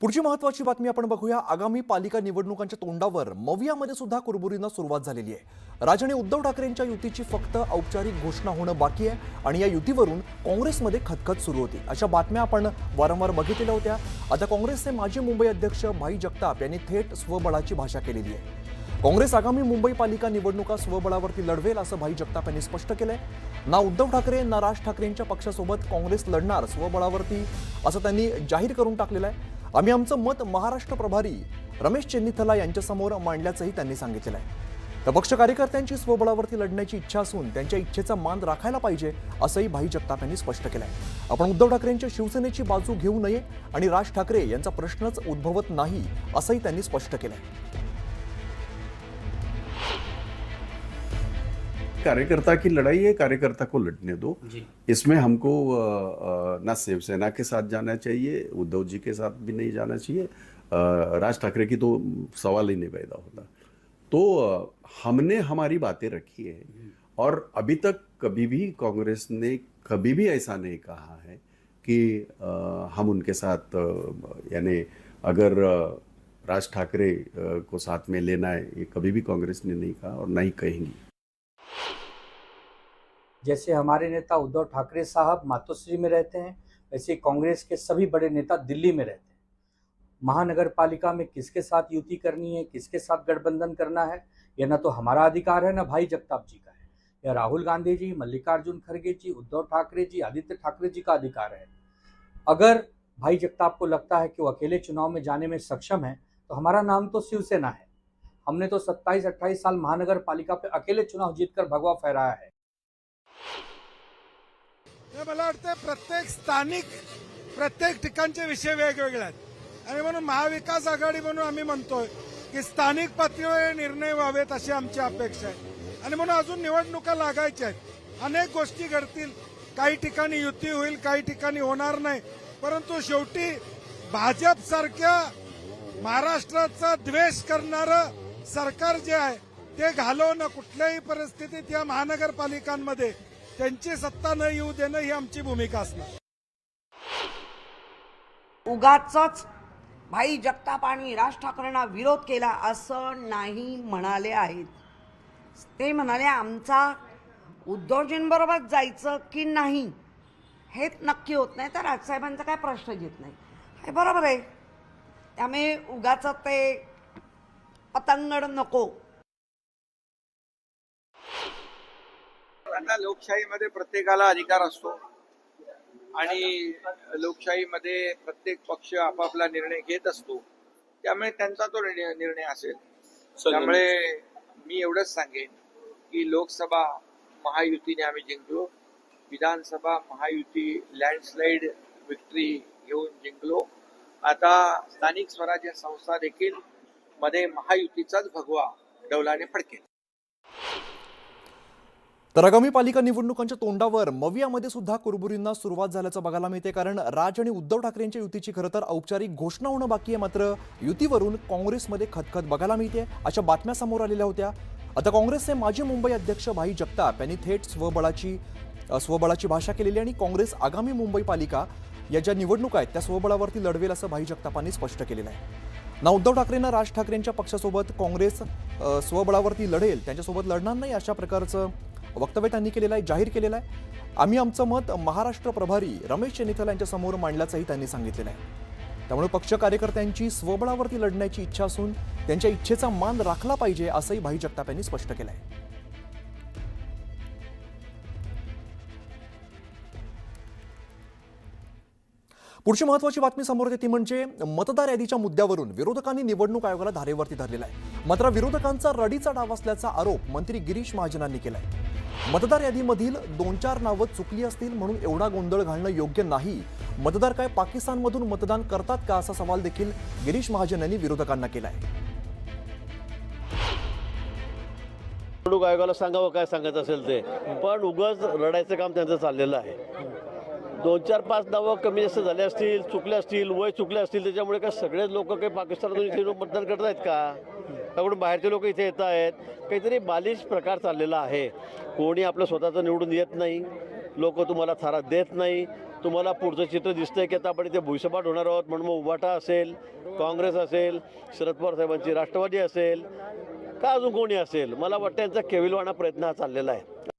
पुढची महत्वाची बातमी आपण बघूया. आगामी पालिका निवडणुकांच्या तोंडावर मवियामध्ये सुद्धा कुरबुरींना सुरुवात झालेली आहे. राज आणि उद्धव ठाकरेंच्या युतीची फक्त औपचारिक घोषणा होणं बाकी आहे आणि या युतीवरून काँग्रेसमध्ये खतखत सुरू होती. अशा बातम्या आपण वारंवार बघितलेल्या होत्या. आता काँग्रेसचे माजी मुंबई अध्यक्ष भाई जगताप यांनी थेट स्वबळाची भाषा केलेली आहे. काँग्रेस आगामी मुंबई पालिका निवडणुका स्वबळावरती लढवेल असं भाई जगताप यांनी स्पष्ट केलंय. ना उद्धव ठाकरे ना राज ठाकरेंच्या पक्षासोबत काँग्रेस लढणार स्वबळावरती असं त्यांनी जाहीर करून टाकलेलं आहे. आम्ही आमचं मत महाराष्ट्र प्रभारी रमेश चेन्निथला यांच्यासमोर मांडल्याचंही त्यांनी सांगितलेलं आहे. तर पक्ष कार्यकर्त्यांची स्वबळावरती लढण्याची इच्छा असून त्यांच्या इच्छेचा मान राखायला पाहिजे असंही भाई जगताप यांनी स्पष्ट केलं आहे आपण उद्धव ठाकरेंच्या शिवसेनेची बाजू घेऊ नये आणि राज ठाकरे यांचा प्रश्नच उद्भवत नाही असंही त्यांनी स्पष्ट केलं आहे कार्यकर्ता की लड़ाई है कार्यकर्ता को लड़ने दो। इसमें हमको ना शिवसेना के साथ जाना चाहिए उद्धव जी के साथ भी नहीं जाना चाहिए। राज ठाकरे की तो सवाल ही नहीं पैदा होता। तो हमने हमारी बातें रखी है और अभी तक कभी भी कांग्रेस ने कभी भी ऐसा नहीं कहा है कि हम उनके साथ यानी अगर राज ठाकरे को साथ में लेना है ये कभी भी कांग्रेस ने नहीं कहा और नहीं कहेंगी। जैसे हमारे नेता उद्धव ठाकरे साहब मातोश्री में रहते हैं, वैसे कांग्रेस के सभी बड़े नेता दिल्ली में रहते हैं। महानगर पालिका में किसके साथ युति करनी है, किसके साथ गठबंधन करना है, यह न तो हमारा अधिकार है न भाई जगताप जी का है। यह राहुल गांधी जी, मल्लिकार्जुन खड़गे जी, उद्धव ठाकरे जी, आदित्य ठाकरे जी का अधिकार है। अगर भाई जगताप को लगता है कि वो अकेले चुनाव में जाने में सक्षम है तो हमारा नाम तो शिवसेना है। हमने तो 27-28 साल महानगर पालिका पे अकेले चुनाव जीतकर भगवा फहराया है। मला वाटतं प्रत्येक स्थानिक प्रत्येक ठिकाणचे विषय वेगवेगळे आहेत. आणि म्हणून महाविकास आघाडी म्हणून आम्ही म्हणतोय की स्थानिक पातळीवर निर्णय व्हावेत अशी आमची अपेक्षा आहे. आणि म्हणून अजून निवडणुका लागायच्या आहेत. अनेक गोष्टी घडतील. काही ठिकाणी युती होईल काही ठिकाणी होणार नाही. परंतु शेवटी भाजप सारख्या महाराष्ट्राचा द्वेष करणारं सरकार जे आहे ते घालवणं कुठल्याही परिस्थितीत या महानगरपालिकांमध्ये त्यांची सत्ता न येऊ देणं ही आमची भूमिका असणार. उगाच भाई जगताप आणि राज ठाकरेंना विरोध केला असं नाही म्हणाले आहेत. ते म्हणाले आमचा उद्धवजींबरोबर जायचं की नाही हेच नक्की होत नाही. तर राजसाहेबांचा काय प्रश्न येत नाही. हे बरोबर आहे. त्यामुळे उगाच ते पतंगड नको. आता लोकशाहीमध्ये प्रत्येकाला अधिकार असतो. आणि लोकशाहीमध्ये प्रत्येक पक्ष आपापला निर्णय घेत असतो. त्यामुळे त्यांचा तो निर्णय असेल. त्यामुळे मी एवढंच सांगेन की लोकसभा महायुतीने आम्ही जिंकलो. विधानसभा महायुती लँडस्लाईड विक्ट्री घेऊन जिंकलो. आता स्थानिक स्वराज्य संस्था देखील मध्ये महायुतीचाच भगवा डौलाने फडकेल. तर आगामी पालिका निवडणुकांच्या तोंडावर मवियामध्ये सुद्धा कुरबुरींना सुरुवात झाल्याचं बघायला मिळते कारण राज आणि उद्धव ठाकरेंच्या युतीची खरं तर औपचारिक घोषणा होणं बाकी आहे. मात्र युतीवरून काँग्रेसमध्ये खतखत बघायला मिळते. अशा बातम्या समोर आलेल्या होत्या. आता काँग्रेसचे माजी मुंबई अध्यक्ष भाई जगताप यांनी थेट स्वबळाची स्वबळाची भाषा केलेली आणि काँग्रेस आगामी मुंबई पालिका या ज्या निवडणुका आहेत त्या स्वबळावरती लढवेल असं भाई जगतापांनी स्पष्ट केलेलं आहे. ना उद्धव ठाकरेंना राज ठाकरेंच्या पक्षासोबत काँग्रेस स्वबळावरती लढेल त्यांच्यासोबत लढणार नाही अशा प्रकारचं वक्तव्य त्यांनी केलेलं आहे जाहीर केलेलं आहे. आम्ही आमचं मत महाराष्ट्र प्रभारी रमेश चेनिथल यांच्यासमोर मांडल्याचंही त्यांनी सांगितलेलं आहे. त्यामुळे पक्ष कार्यकर्त्यांची स्वबळावरती लढण्याची इच्छा असून त्यांच्या इच्छेचा मान राखला पाहिजे असंही भाई जगताप यांनी स्पष्ट केलं आहे. पुढची महत्वाची बातमी समोर येते ती म्हणजे मतदार यादीच्या मुद्द्यावरून विरोधकांनी निवडणूक आयोगाला धारेवरती धरलेला आहे. मात्र विरोधकांचा रडीचा डाव असल्याचा आरोप मंत्री गिरीश महाजनांनी केला आहे मतदार यादीमधील दोन चार नावं चुकली असतील म्हणून एवढा गोंधळ घालणं योग्य नाही. मतदार काय पाकिस्तानमधून मतदान करतात का असा सवाल देखील गिरीश महाजन यांनी विरोधकांना केला आहे निवडणूक आयोगाला सांगावं काय सांगत असेल ते. पण उगाच रडायचं काम त्यांचं चाललेलं आहे. दोन चार पाच नावं कमी जास्त झाले असतील चुकले असतील वय चुकले असतील त्याच्यामुळे काय सगळेच लोक काही पाकिस्तानातून इथे मतदान करत आहेत का? त्याकडून बाहेरचे लोक इथे येत आहेत? काहीतरी बालिश प्रकार चाललेला आहे. कोणी आपलं स्वतःचं निवडून येत नाही. लोक तुम्हाला थारा देत नाही. तुम्हाला पुढचं चित्र दिसतंय की आता आपण इथे भुईसपाट होणार आहोत म्हणून मग उभाटा असेल काँग्रेस असेल शरद पवार साहेबांची राष्ट्रवादी असेल का अजून कोणी असेल? मला वाटतं यांचा केविलवाणा प्रयत्न हा चाललेला आहे.